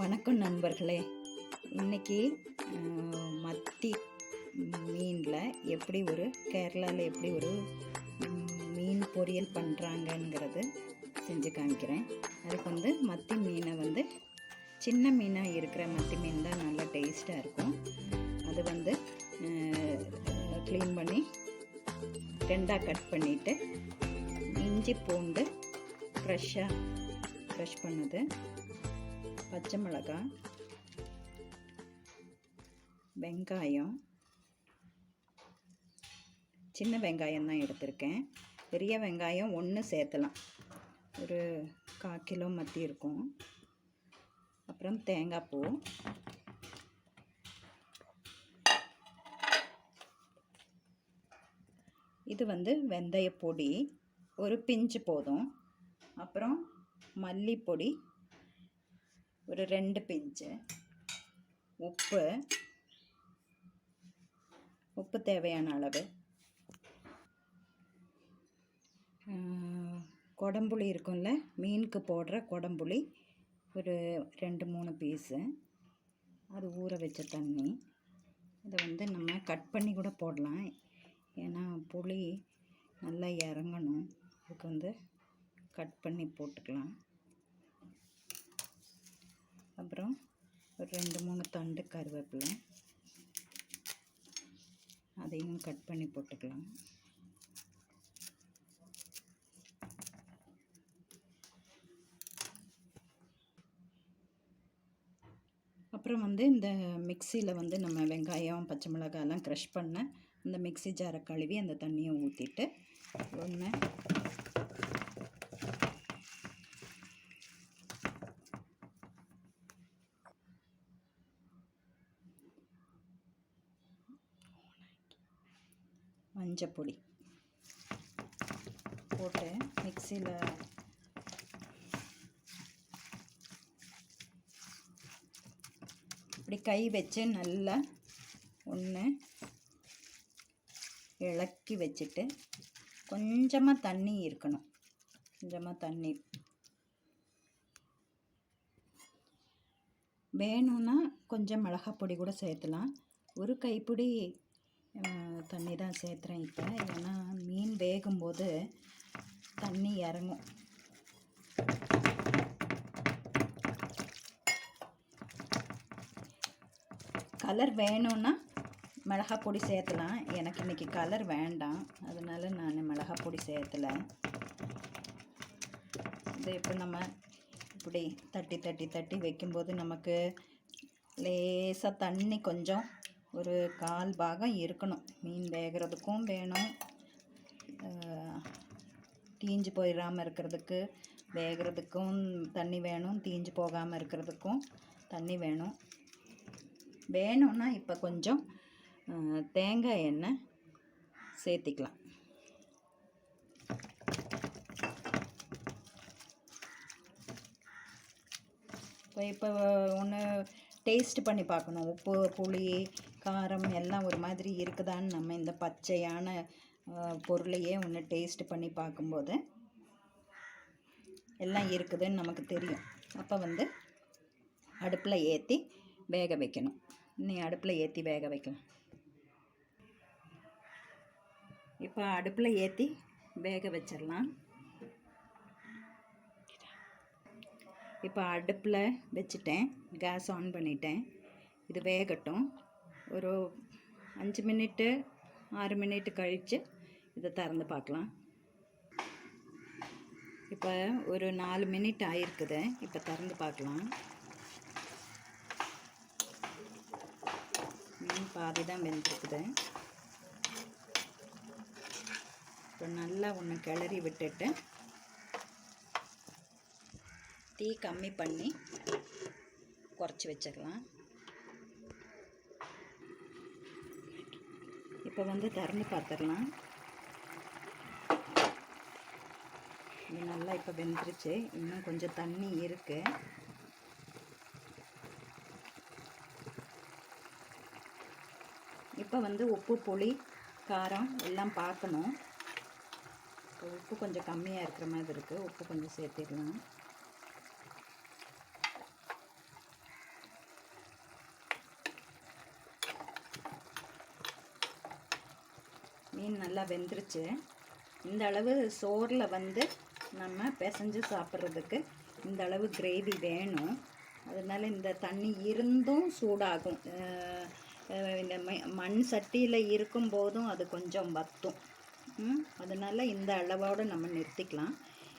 வணக்கம் நண்பர்களே. இன்னைக்கு மத்தி மீனில் எப்படி ஒரு கேரளாவில் எப்படி ஒரு மீன் பொரியல் பண்ணுறாங்கங்கிறது செஞ்சு காமிக்கிறேன். அதுக்கு வந்து மத்தி மீனை வந்து சின்ன மீனாக இருக்கிற மத்தி மீன் தான் நல்லா டேஸ்ட்டாக இருக்கும். அது வந்து க்ளீன் பண்ணி ரெண்டாக கட் பண்ணிவிட்டு இஞ்சி பூண்டு ஃப்ரெஷ்ஷாக ஃப்ரெஷ் பண்ணது. பச்சை மிளகாய் வெங்காயம் சின்ன வெங்காயம் தான் எடுத்திருக்கேன். பெரிய வெங்காயம் ஒன்று சேர்த்தலாம். ஒரு கால் கிலோ மத்தி இருக்கும். அப்புறம் தேங்காய் பூ. இது வந்து வெந்தய பொடி ஒரு பிஞ்சு போதும். அப்புறம் மல்லிப்பொடி. ஒரு ரெண்டு பிஞ்சு. உப்பு. உப்பு தேவையான அளவு. குடம்புளி இருக்கும்ல மீனுக்கு போடுற குடம்புளி. ஒரு ரெண்டு மூணு பீஸு. அது ஊற வச்ச தண்ணி. இதை வந்து நம்ம கட் பண்ணி கூட போடலாம். ஏன்னா புளி நல்லா இறங்கணும். அதுக்கு வந்து கட் பண்ணி போட்டுக்கலாம். அப்புறம் ஒரு ரெண்டு மூணு தண்டு கருவேப்பிலை. அதையும் கட் பண்ணி போட்டுக்கலாம். அப்புறம் வந்து இந்த மிக்சியில் வந்து நம்ம வெங்காயம் பச்சை மிளகாயெல்லாம் க்ரஷ் பண்ண இந்த மிக்ஸி ஜாரை கழுவி அந்த தண்ணியை ஊற்றிட்டு ஒன்று மஞ்சப்பொடி போட்டு மிக்சியில் இப்படி கை வச்சு நல்லா ஒன்று இளக்கி வச்சுட்டு கொஞ்சமாக தண்ணி இருக்கணும். கொஞ்சமாக தண்ணி. வேணும்னா கொஞ்சம் மிளகாய் பொடி கூட சேர்த்துலாம். ஒரு கைப்பிடி தண்ணி தான் சேர்த்துறேன் இப்போ. ஏன்னா மீன் வேகும்போது தண்ணி இறங்கும். கலர் வேணும்னா மிளகாய் பொடி சேர்த்தலாம். எனக்கு இன்றைக்கி கலர் வேண்டாம். அதனால் நான் மிளகாய் பொடி சேர்த்தலை. இது இப்போ நம்ம இப்படி தட்டி தட்டி தட்டி வைக்கும்போது நமக்கு லேசாக தண்ணி கொஞ்சம் ஒரு கால் பாகம் இருக்கணும். மீன் வேகிறதுக்கும் வேணும். தீஞ்சு போயிடாமல் இருக்கிறதுக்கு வேகிறதுக்கும் தண்ணி வேணும். தீஞ்சு போகாமல் இருக்கிறதுக்கும் தண்ணி வேணும். வேணும்னா இப்போ கொஞ்சம் தேங்காய் எண்ணெய் சேர்த்திக்கலாம். இப்போ இப்போ ஒன்று டேஸ்ட் பண்ணி பார்க்கணும். உப்பு புளி காரம் எல்லாம் ஒரு மாதிரி இருக்குதான்னு நம்ம இந்த பச்சையான பொருளையே ஒன்று டேஸ்ட் பண்ணி பார்க்கும்போது எல்லாம் இருக்குதுன்னு நமக்கு தெரியும். அப்போ வந்து அடுப்பில் ஏற்றி வேக வைக்கணும். நீ அடுப்பில் ஏற்றி வேக வைக்கலாம். இப்போ அடுப்பில் ஏற்றி வேக வச்சிடலாம். இப்போ அடுப்பில் வச்சுட்டேன். கேஸ் ஆன் பண்ணிட்டேன். இது வேகட்டும். ஒரு அஞ்சு மினிட்டு ஆறு மினிட்டு கழித்து இதை திறந்து பார்க்கலாம். இப்போ ஒரு நாலு மினிட் ஆயிருக்குது. இப்போ திறந்து பார்க்கலாம். மீன் பாதி தான் வெந்திருக்குது. இப்போ நல்லா ஒன்று கிளறி விட்டுட்டு தீ கம்மி பண்ணி குறைச்சி வச்சுக்கலாம். இப்போ வந்து திறந்து பார்த்துடலாம். இது நல்லா இப்போ வெந்துருச்சு. இன்னும் கொஞ்சம் தண்ணி இருக்குது இப்போ வந்து உப்பு புளி காரம் எல்லாம் பார்க்கணும். இப்போ உப்பு கொஞ்சம் கம்மியாக இருக்கிற மாதிரி இருக்குது உப்பு கொஞ்சம் சேர்த்திடலாம். மீன் நல்லா வெந்துருச்சு. இந்த அளவு சோறில் வந்து நம்ம பிசைஞ்சு சாப்பிட்றதுக்கு இந்த அளவு கிரேவி வேணும். அதனால் இந்த தண்ணி இருந்தும் சூடாகும். இந்த மண் சட்டியில் இருக்கும்போதும் அது கொஞ்சம் வத்தும். அதனால் அதனால இந்த அளவோடு நம்ம நிறுத்திக்கலாம்.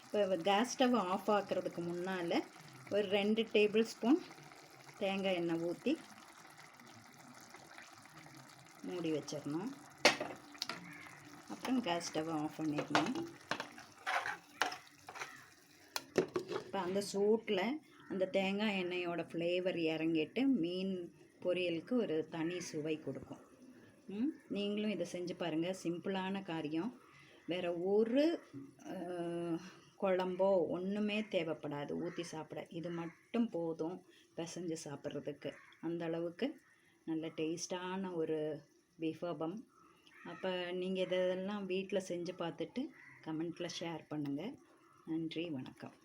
இப்போ கேஸ் ஸ்டவ் ஆஃப் ஆக்குறதுக்கு முன்னால் ஒரு ரெண்டு டேபிள் ஸ்பூன் தேங்காய் எண்ணெய் ஊற்றி மூடி வச்சிடணும். அப்புறம் கேஸ் ஸ்டவ்வை ஆஃப் பண்ணிடணும். இப்போ அந்த சூட்டில் அந்த தேங்காய் எண்ணெயோட ஃப்ளேவர் இறங்கிட்டு மீன் பொரியலுக்கு ஒரு தனி சுவை கொடுக்கும். நீங்களும் இதை செஞ்சு பாருங்கள் சிம்பிளான காரியம். வேறு ஒரு குழம்போ ஒன்றுமே தேவைப்படாது. ஊற்றி சாப்பிட. இது மட்டும் போதும் பிசைஞ்சு சாப்பிட்றதுக்கு. அந்த அளவுக்கு நல்ல டேஸ்டான ஒரு விபவம். அப்போ நீங்கள் இதெல்லாம் வீட்டில் செஞ்சு பார்த்துட்டு கமெண்ட்டில் ஷேர் பண்ணுங்கள் நன்றி வணக்கம்.